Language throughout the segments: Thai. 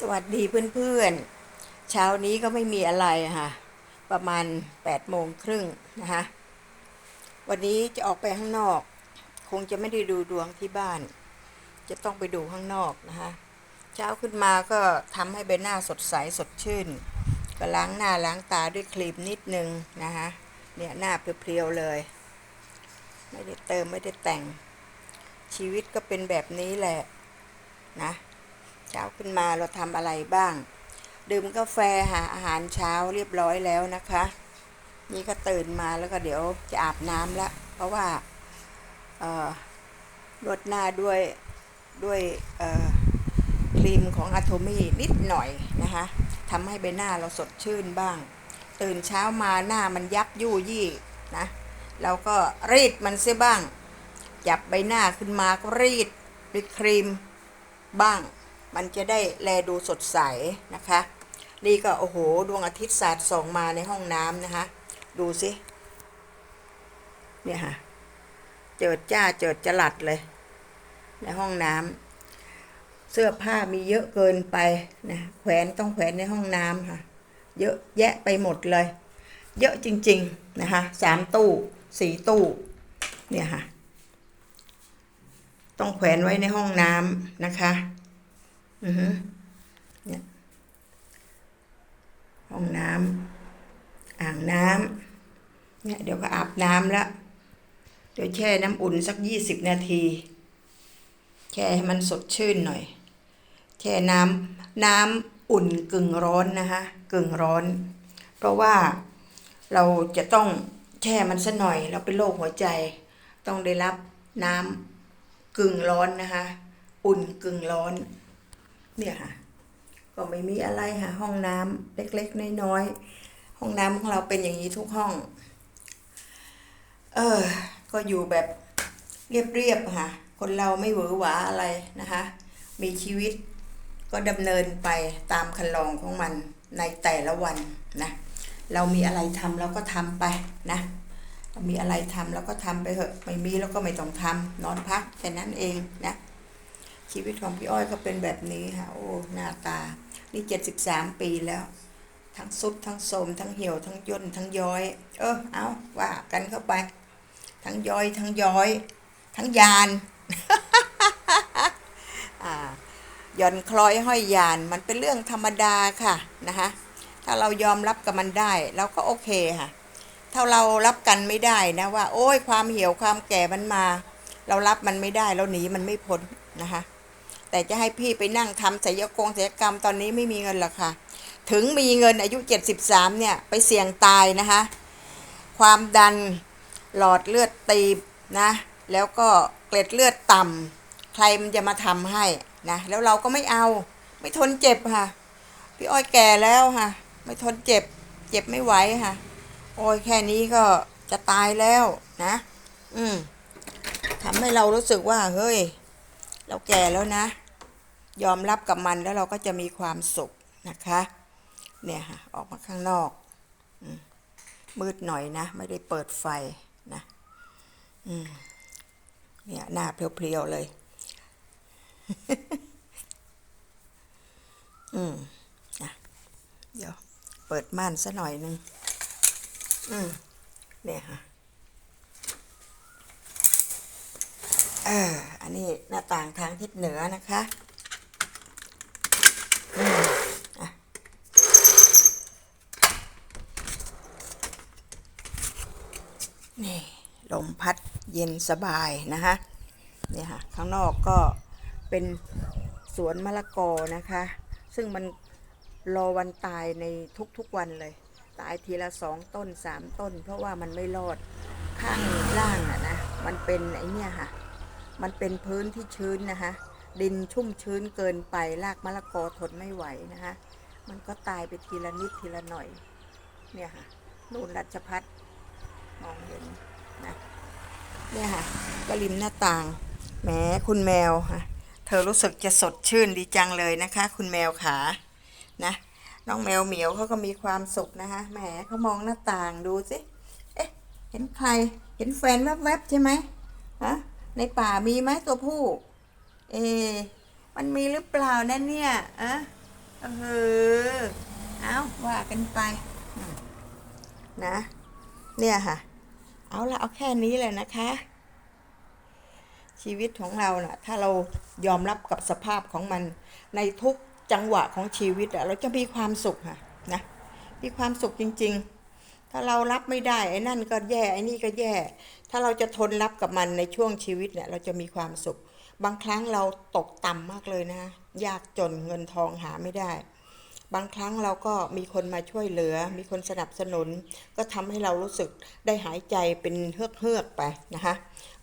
สวัสดีเพื่อนๆ เช้านี้ก็ไม่มีอะไรค่ะ ประมาณ8ปดโมงครึ่งนะคะวันนี้จะออกไปข้างนอก คงจะไม่ได้ดูดวงที่บ้าน จะต้องไปดูข้างนอกนะคะเช้าขึ้นมาก็ทำให้ใบหน้าสดใสสดชื่น ก็ล้างหน้าล้างตาด้วยครีมนิดนึงนะคะเนี่ยหน้าเพียวๆเลย ไม่ได้เติมไม่ได้แต่ง ชีวิตก็เป็นแบบนี้แหละนะ เช้าขึ้นมาเราทำอะไรบ้าง ดื่มกาแฟหาอาหารเช้าเรียบร้อยแล้วนะคะ นี่ก็ตื่นมาแล้วก็เดี๋ยวจะอาบน้ำละเพราะว่าเอ่อนวดหน้าด้วยด้วยเอ่อครีมของอะโทมี่นิดหน่อยนะคะทำให้ใบหน้าเราสดชื่นบ้าง ตื่นเช้ามาหน้ามันยับยู่ยี่นะเราก็รีดมันเสียบ้าง จับใบหน้าขึ้นมาก็รีดด้วยครีมบ้าง มันจะได้แลดูสดใสนะคะ นี่ก็โอ้โหดวงอาทิตย์สาดส่องมาในห้องน้ำนะคะ ดูสิ เนี่ยค่ะ เจิดจ้าเจิดจลัดเลย ในห้องน้ำเสื้อผ้ามีเยอะเกินไปนะแขวนต้องแขวนในห้องน้ำค่ะ เยอะแยะไปหมดเลย เยอะจริง ๆ นะคะสามตู้สี่ตู้เนี่ยค่ะ ต้องแขวนไว้ในห้องน้ำนะคะ อือฮึเนี่ยห้องน้ำอ่างน้ำเนี่ยเดี๋ยวก็อาบน้ำแล้วเดี๋ยวแช่น้ำอุ่นสักยี่สิบนาที แช่ให้มันสดชื่นหน่อย แช่น้ำน้ำอุ่นกึ่งร้อนนะคะกึ่งร้อน เพราะว่าเราจะต้องแช่มันสัหน่อยเราเป็นโรคหัวใจ ต้องได้รับน้ำกึ่งร้อนนะคะ อุ่นกึ่งร้อน เนี่ยค่ะ ก็ไม่มีอะไรค่ะ ห้องน้ำเล็กๆน้อยๆห้องน้ำของเราเป็นอย่างนี้ทุกห้อง เออ ก็อยู่แบบเรียบๆค่ะ คนเราไม่หวือหวาอะไรนะคะ มีชีวิตก็ดำเนินไปตามคันลองของมันในแต่ละวันนะ เรามีอะไรทำเราก็ทำไปนะเรามีอะไรทำเราก็ทำไปเถอะ ไม่มีเราก็ไม่ต้องทำนอนพักแค่นั้นเองนะ ชีวิตของพี่อ้อยก็เป็นแบบนี้ค่ะ โอ้ หน้าตา นี่เจ็ดสิบสามปีแล้ว ทั้งสุดทั้งโสมทั้งเหี่ยว ทั้งย่น ทั้งย้อย เออ เอาว่ากันเข้าไป ทั้งย้อย ทั้งย้อย ทั้งยานอ่าหย่อนคล้อยห้อยยาน มันเป็นเรื่องธรรมดาค่ะนะคะถ้าเรายอมรับกับมันได้เราก็โอเคค่ะ ถ้าเรารับกันไม่ได้นะว่า โอ้ยความเหี่ยวความแก่มันมา เรารับมันไม่ได้เราหนีมันไม่พ้นนะคะ แต่จะให้พี่ไปนั่งทำศัลยกงศัลกรรมตอนนี้ไม่มีเงินหรอกค่ะ ถึงมีเงินอายุ 73 เนี่ย ไปเสี่ยงตายนะคะ ความดันหลอดเลือดตีบนะ แล้วก็เกล็ดเลือดต่ำใครมันจะมาทำให้นะ แล้วเราก็ไม่เอา ไม่ทนเจ็บค่ะ พี่อ้อยแก่แล้วค่ะ ไม่ทนเจ็บ เจ็บไม่ไหวค่ะ โอ้ยแค่นี้ก็จะตายแล้วนะ อืมทำให้เรารู้สึกว่า เฮ้ย เราแก่แล้วนะ ยอมรับกับมันแล้วเราก็จะมีความสุขนะคะ เนี่ยค่ะออกมาข้างนอก มืดหน่อยนะ ไม่ได้เปิดไฟนะเนี่ยหน้าเพลียวๆเลย อืมอะเดี๋ยวเปิดม่านซะหน่อยนึง อืมเนี่ยค่ะเอออันนี้หน้าต่างทางทิศเหนือนะคะอืมอะ นี่ลมพัดเย็นสบายนะคะเนี่ยค่ะข้างนอกก็เป็นสวนมะละกอนะคะ ซึ่งมันรอวันตายในทุกๆวันเลย ตายทีละสองต้นสามต้น เพราะว่ามันไม่รอดข้างล่างอะนะมันเป็นไอเนี่ยค่ะ มันเป็นพื้นที่ชื้นนะคะดินชุ่มชื้นเกินไปรากมะละกอทนไม่ไหวนะคะมันก็ตายไปทีละนิดทีละหน่อยเนี่ยค่ะนูนรัชพัฒน์ มองเห็นนะเนี่ยค่ะก็ริมหน้าต่างแหมคุณแมวค่ะเธอรู้สึกจะสดชื่นดีจังเลยนะคะ คุณแมวขานะน้องแมวเหมียวเขาก็มีความสุขนะคะแหมเขามองหน้าต่างดูสิเอ๊ะเห็นใครเห็นแฟนแวบๆใช่ไหมฮะในป่ามีไหมตัวผู้ เอะมันมีหรือเปล่านะเนี่ยอะเออเอาว่ากันไปนะ เนี่ยค่ะ เอาละเอาแค่นี้เลยนะคะ ชีวิตของเราน่ะ ถ้าเรายอมรับกับสภาพของมัน ในทุกจังหวะของชีวิตเราจะมีความสุขค่ะนะมีความสุขจริง ๆ ถ้าเรารับไม่ได้ไอ้นั่นก็แย่ไอ้นี่ก็แย่ ถ้าเราจะทนรับกับมันในช่วงชีวิตเนี่ยเราจะมีความสุข บางครั้งเราตกต่ำมากเลยนะ ยากจนเงินทองหาไม่ได้ บางครั้งเราก็มีคนมาช่วยเหลือ มีคนสนับสนุน ก็ทำให้เรารู้สึกได้หายใจเป็นเฮือกเฮือกๆไปนะคะ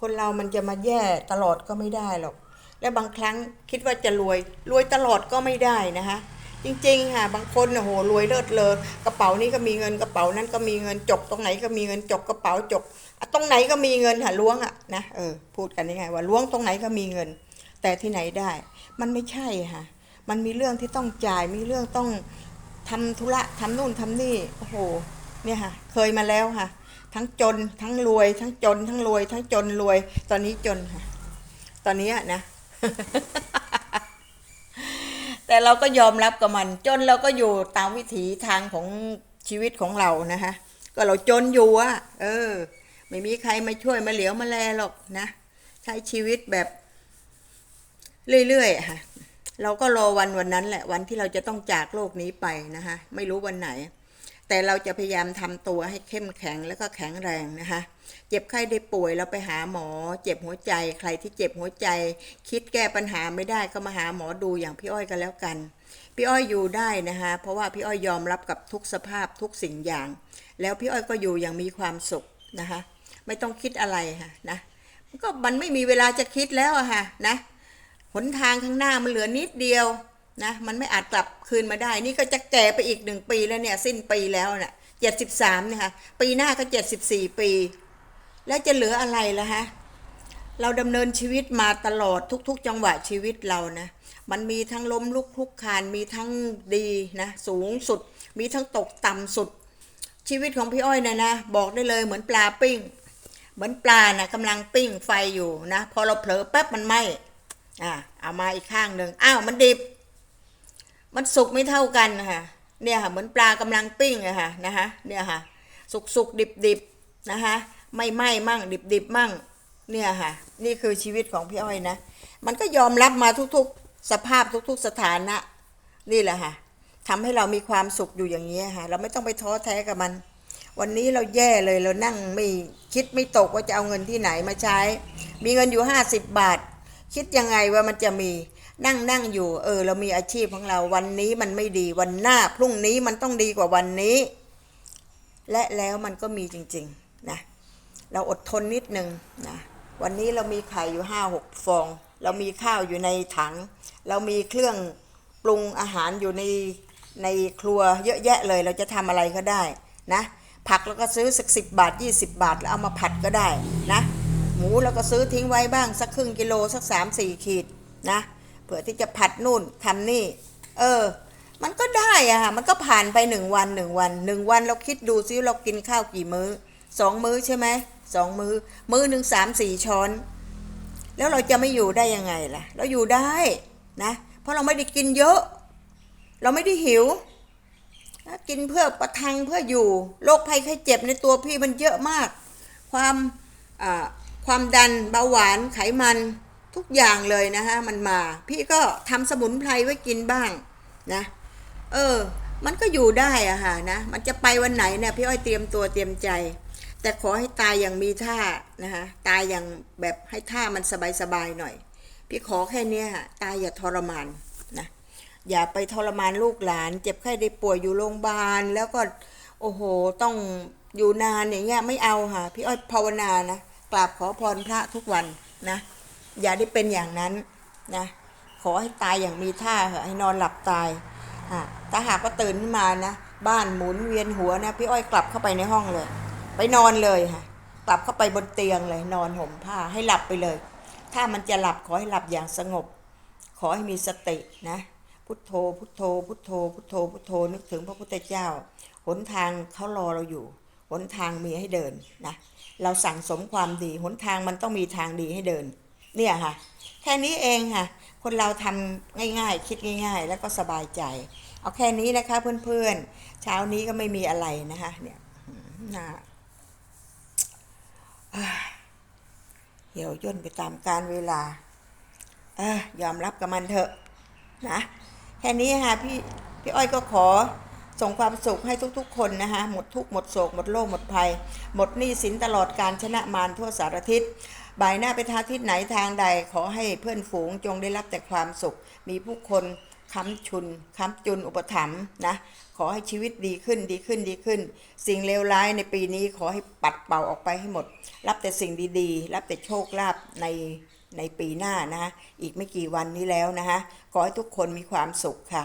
คนเรามันจะมาแย่ตลอดก็ไม่ได้หรอก และบางครั้งคิดว่าจะรวยรวยตลอดก็ไม่ได้นะคะจริงๆ ค่ะ บางคนโอ้โหรวยเลิศเลอกระเป๋านี้ก็มีเงินกระเป๋านั้นก็มีเงินจกตรงไหนก็มีเงินจกกระเป๋าจกตรงไหนก็มีเงินค่ะล้วงอะนะเออพูดกันยังไงว่าล้วงตรงไหนก็มีเงิน แต่ที่ไหนได้ มันไม่ใช่ค่ะ มันมีเรื่องที่ต้องจ่ายมีเรื่องต้องทำธุระทำนู่นทำนี่โอ้โหเนี่ยค่ะ เคยมาแล้วค่ะ ทั้งจนทั้งรวย ทั้งจน ทั้งรวย ทั้งจนรวย ตอนนี้จนค่ะ ตอนนี้นะ แต่เราก็ยอมรับกับมัน จนเราก็อยู่ตามวิถีทางของชีวิตของเรานะคะก็เราจนอยู่อะเออ ไม่มีใครมาช่วยมาเหลียวมาแลหรอกนะ ใช้ชีวิตแบบ เรื่อยๆค่ะ เราก็รอวันวันนั้นแหละวันที่เราจะต้องจากโลกนี้ไปนะคะไม่รู้วันไหน แต่เราจะพยายามทำตัวให้เข้มแข็งแล้วก็แข็งแรงนะคะ เจ็บไข้ได้ป่วยเราไปหาหมอ เจ็บหัวใจใครที่เจ็บหัวใจ คิดแก้ปัญหาไม่ได้ก็มาหาหมอดูอย่างพี่อ้อยกันแล้วกัน พี่อ้อยอยู่ได้นะคะเพราะว่าพี่อ้อยยอมรับกับทุกสภาพทุกสิ่งอย่าง แล้วพี่อ้อยก็อยู่อย่างมีความสุขนะคะ ไม่ต้องคิดอะไรค่ะนะก็มันไม่มีเวลาจะคิดแล้วอะค่ะนะ หนทางข้างหน้ามันเหลือนิดเดียวนะมันไม่อาจกลับคืนมาได้ นี่ก็จะแก่ไปอีกหนึ่งปีแล้วเนี่ยสิ้นปีแล้วน่ะเจ็ดสิบสามเนี่ยค่ะปีหน้าก็เจ็ดสิบสี่ปี แล้วจะเหลืออะไรล่ะฮะเราดำเนินชีวิตมาตลอดทุก ๆ จังหวะชีวิตเรานะมันมีทั้งล้มลุกคลุกคานมีทั้งดีนะสูงสุด มีทั้งตกต่ำสุด ชีวิตของพี่อ้อยนะนะบอกได้เลยเหมือนปลาปิ้ง เหมือนปลานะกำลังปิ้งไฟอยู่นะพอเราเผลอแป๊บมันไหม้ อ่าเอามาอีกข้างหนึ่งอ้าวมันดิบ มันสุกไม่เท่ากันนะคะเนี่ยค่ะเหมือนปลากำลังปิ้งอะค่ะนะคะเนี่ยค่ะ สุกสุกดิบดิบนะคะไม่ไหม้มั่งดิบดิบมั่งเนี่ยค่ะ นี่คือชีวิตของพี่อ้อยนะ มันก็ยอมรับมาทุกๆ สภาพทุกๆสถานะ นี่แหละค่ะทำให้เรามีความสุขอยู่อย่างนี้ค่ะ เราไม่ต้องไปท้อแท้กับมัน วันนี้เราแย่เลยเรานั่งไม่คิดไม่ตกว่าจะเอาเงินที่ไหนมาใช้ มีเงินอยู่ห้าสิบบาท คิดยังไงว่ามันจะมีนั่งนั่งอยู่ เออ เรามีอาชีพของเราวันนี้มันไม่ดีวันหน้า พรุ่งนี้มันต้องดีกว่าวันนี้ และแล้วมันก็มีจริงๆนะเราอดทนนิดนึงนะวันนี้เรามีไข่อยู่ห้าหกฟอง เรามีข้าวอยู่ในถัง เรามีเครื่องปรุงอาหารอยู่ในในครัวเยอะแยะเลย เราจะทำอะไรก็ได้นะผักเราก็ซื้อสักสิบบาทยี่สิบบาท แล้วเอามาผัดก็ได้นะ มูเราก็ซื้อทิ้งไว้บ้างสักครึ่งกิโลสักสามสี่ขีดนะเผื่อที่จะผัดนู่นทำนี่ เออ มันก็ได้อะค่ะมันก็ผ่านไปหนึ่งวันหนึ่งวันหนึ่งวันเราคิดดูซิเรากินข้าวกี่มื้อสองมื้อใช่ไหมสองมื้อมื้อหนึ่งสามสี่ช้อน แล้วเราจะไม่อยู่ได้ยังไงล่ะ เราอยู่ได้นะ เพราะเราไม่ได้กินเยอะ เราไม่ได้หิวกินเพื่อประทังเพื่ออยู่โรคภัยไข้เจ็บในตัวพี่มันเยอะมาก ความอ่า ความดันเบาหวานไขมันทุกอย่างเลยนะฮะมันมา พี่ก็ทำสมุนไพรไว้กินบ้างนะ เออ มันก็อยู่ได้อะค่ะนะ มันจะไปวันไหนเนี่ยพี่อ้อยเตรียมตัวเตรียมใจ แต่ขอให้ตายอย่างมีท่านะคะตายอย่างแบบให้ท่ามันสบายๆหน่อย พี่ขอแค่นี้ค่ะตายอย่าทรมานนะอย่าไปทรมานลูกหลาน เจ็บไข้ได้ป่วยอยู่โรงพยาบาลแล้วก็โอ้โหต้องอยู่นานอย่างเงี้ยไม่เอาค่ะ พี่อ้อยภาวนานะ กราบขอพรพระทุกวันนะ อย่าได้เป็นอย่างนั้นนะขอให้ตายอย่างมีท่าเหอะให้นอนหลับตายอะถ้าหากว่าตื่นขึ้นมานะ บ้านหมุนเวียนหัวนะ พี่อ้อยกลับเข้าไปในห้องเลย ไปนอนเลยค่ะกลับเข้าไปบนเตียงเลย นอนห่มผ้าให้หลับไปเลย ถ้ามันจะหลับขอให้หลับอย่างสงบ ขอให้มีสตินะ พุทโธ พุทโธ พุทโธ พุทโธ พุทโธ นึกถึงพระพุทธเจ้า หนทางเขารอเราอยู่ นทางมีให้เดินนะเราสั่งสมความดีหนทางมันต้องมีทางดีให้เดิน เนี่ยค่ะ แค่นี้เองค่ะ คนเราทำง่ายๆ คิดง่าย ๆ แล้วก็สบายใจ เอาแค่นี้นะคะเพื่อนๆ เช้านี้ก็ไม่มีอะไรนะคะเนี่ยน่าเหี่ยวย่นไปตามการเวลาเอยอมรับกับมันเถอะนะ แค่นี้ค่ะพี่พี่อ้อยก็ขอ ส่งความสุขให้ทุกๆ คนนะคะหมดทุกหมดโศกหมดโรคหมดภัย หมดหนี้สินตลอดการชนะมารทั่วสารทิศบ่ายหน้าไปทาทิศไหนทางใดขอให้เพื่อนฝูงจงได้รับแต่ความสุข มีผู้คนค้ำชุนค้ำจุนอุปถัมภ์นะขอให้ชีวิตดีขึ้นดีขึ้นดีขึ้น สิ่งเลวร้ายในปีนี้ขอให้ปัดเป่าออกไปให้หมด รับแต่สิ่งดีๆ รับแต่โชคลาภในในปีหน้านะคะอีกไม่กี่วันนี้แล้วนะคะขอให้ทุกคนมีความสุขค่ะ